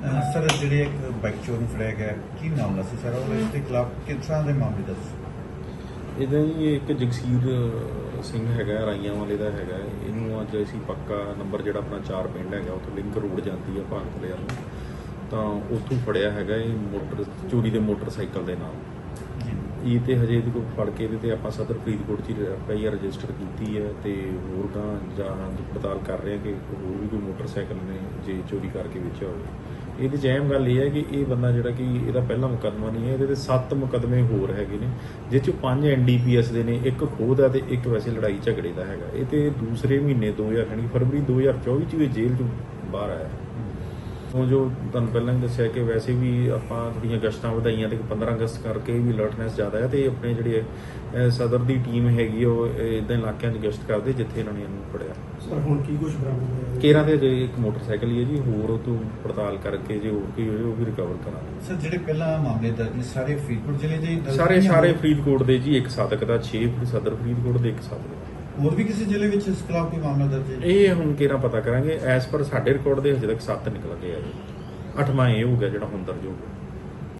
Sir ਜਿਹੜੇ ਇੱਕ bike ਚੋਰ ਫੜਿਆ ਗਿਆ ਕੀ ਮਾਮਲਾ ਸੀ ਸਰ? ਉਹ ਇਸ ਦੇ ਖਿਲਾਫ ਕਿਸ ਤਰ੍ਹਾਂ ਦੇ ਮਾਮਲੇ ਦੱਸੋ? ਇਹਦਾ ਜੀ ਇੱਕ ਜਗਸੀਰ ਸਿੰਘ ਹੈਗਾ ਰਾਈਆਂ ਵਾਲੇ ਦਾ ਹੈਗਾ। ਇਹਨੂੰ ਅੱਜ ਅਸੀਂ ਪੱਕਾ ਨੰਬਰ ਜਿਹੜਾ ਆਪਣਾ ਚਾਰ ਪਿੰਡ ਹੈਗਾ ਉੱਥੋਂ ਲਿੰਕ ਰੋਡ ਜਾਂਦੀ ਆ ਭਾਗਤ ਲਿਆ ਨੂੰ। ਤਾਂ ਉੱਥੋਂ ਫੜਿਆ ਹੈਗਾ ਇਹ ਮੋਟਰ ਚੋਰੀ ਦੇ ਮੋਟਰਸਾਈਕਲ ਦੇ ਨਾਲ। ਜੀ। ਇਹ ਤੇ ਹਜੇ ਇਹਦੇ ਕੋਲ ਫੜ ਕੇ ਇਹਦੇ ਤੇ ਆਪਾਂ ਸਦਰ ਫਰੀਦਕੋਟ 'ਚ ਐਫਆਈਆਰ ਰਜਿਸਟਰ ਕੀਤੀ ਹੈ ਤੇ ਹੋਰ ਗਾਂ ਜਾਂਚ ਪੜਤਾਲ ਕਰ ਰਹੇ ਹਾਂ ਕਿ ਹੋਰ ਵੀ ਕੋਈ ਮੋਟਰਸਾਈਕਲ ਨੇ ਜੇ ਚੋਰੀ ਕਰਕੇ ਵੇਚਿਆ ਹੋਵੇ। ਇਹਦੇ 'ਚ ਅਹਿਮ ਗੱਲ ਇਹ ਹੈ ਕਿ ਇਹ ਬੰਦਾ ਜਿਹੜਾ ਕਿ ਇਹਦਾ ਪਹਿਲਾ ਮੁਕੱਦਮਾ ਨਹੀਂ ਹੈ, ਇਹਦੇ ਤੇ ਸੱਤ ਮੁਕੱਦਮੇ ਹੋਰ ਹੈਗੇ ਨੇ ਜਿਸ 'ਚੋਂ 5 ਐਨਡੀਪੀਐਸ ਦੇ ਨੇ, ਇੱਕ ਖੋਹ ਦਾ ਤੇ ਇੱਕ ਵੈਸੇ ਲੜਾਈ ਝਗੜੇ ਦਾ ਹੈਗਾ। ਇਹ ਤੇ ਦੂਸਰੇ ਮਹੀਨੇ 2000 ਯਾਨੀ ਫਰਵਰੀ 2024 ਚ ਵੀ ਜੇਲ੍ਹ ਤੋਂ ਬਾਹਰ ਆਇਆ। ਉਹ ਜੋ ਤੁਹਾਨੂੰ ਪਹਿਲਾਂ ਹੀ ਦੱਸਿਆ ਕਿ ਵੈਸੇ ਵੀ ਆਪਾਂ ਥੋੜੀਆਂ ਗਸ਼ਤਾਂ ਵਧਾਈਆਂ ਤੇ 15 ਅਗਸਤ ਕਰਕੇ ਵੀ ਅਲਰਟਨੈਸ ਜ਼ਿਆਦਾ ਹੈ ਤੇ ਆਪਣੇ ਜਿਹੜੇ ਸਦਰ ਦੀ ਟੀਮ ਹੈਗੀ ਉਹ ਇਦਾਂ ਇਲਾਕਿਆਂ 'ਚ ਗਸ਼ਤ ਕਰਦੇ ਜਿੱਥੇ ਇਹਨਾਂ ਨੇ ਇਹਨੂੰ ਫੜਿਆ। ਸਰ ਹੁਣ ਕੀ ਕੁਝ ਬਰਾਮਦ ਹੋਇਆ? ਕੇਰਾਂ ਦੇ ਜੇ ਇੱਕ ਮੋਟਰਸਾਈਕਲ ਹੀ ਹੈ ਜੀ ਹੋਰ ਉਹ ਤੋਂ ਪੜਤਾਲ ਕਰਕੇ ਜੇ ਹੋਰ ਕੋਈ ਹੋਵੇ ਉਹ ਵੀ ਰਿਕਵਰ ਕਰਾਂਗੇ ਸਰ ਜਿਹੜੇ ਪਹਿਲਾਂ ਮਾਮਲੇ ਦਰਜ ਨੇ ਸਾਰੇ ਫਰੀਦਕੋਟ ਜ਼ਿਲ੍ਹੇ ਦੇ ਸਾਰੇ ਸਾਰੇ ਫਰੀਦਕੋਟ ਦੇ ਜੀ ਇੱਕ ਸਾਦਕ ਦਾ 6 ਸਦਰ ਫਰੀਦਕੋਟ ਦੇ ਇੱਕ ਸਾਦਕ ਦਾ ਹੋਰ ਵੀ ਕਿਸੇ ਜ਼ਿਲ੍ਹੇ ਵਿੱਚ ਇਸ ਖਿਲਾਫ ਕੋਈ ਮਾਮਲਾ ਦਰਜ ਹੈ? ਇਹ ਹੁਣ ਕਿਹੜਾ ਪਤਾ ਕਰਾਂਗੇ? ਐਸ ਪਰ ਸਾਡੇ ਰਿਕਾਰਡ ਦੇ ਹਜੇ ਤੱਕ 7 ਨਿਕਲ ਗਏ ਆ ਜੀ। ਅੱਠਵਾਂ ਇਹ ਹੋ ਗਿਆ ਜਿਹੜਾ ਹੁਣ ਦਰਜ ਹੋ ਗਿਆ।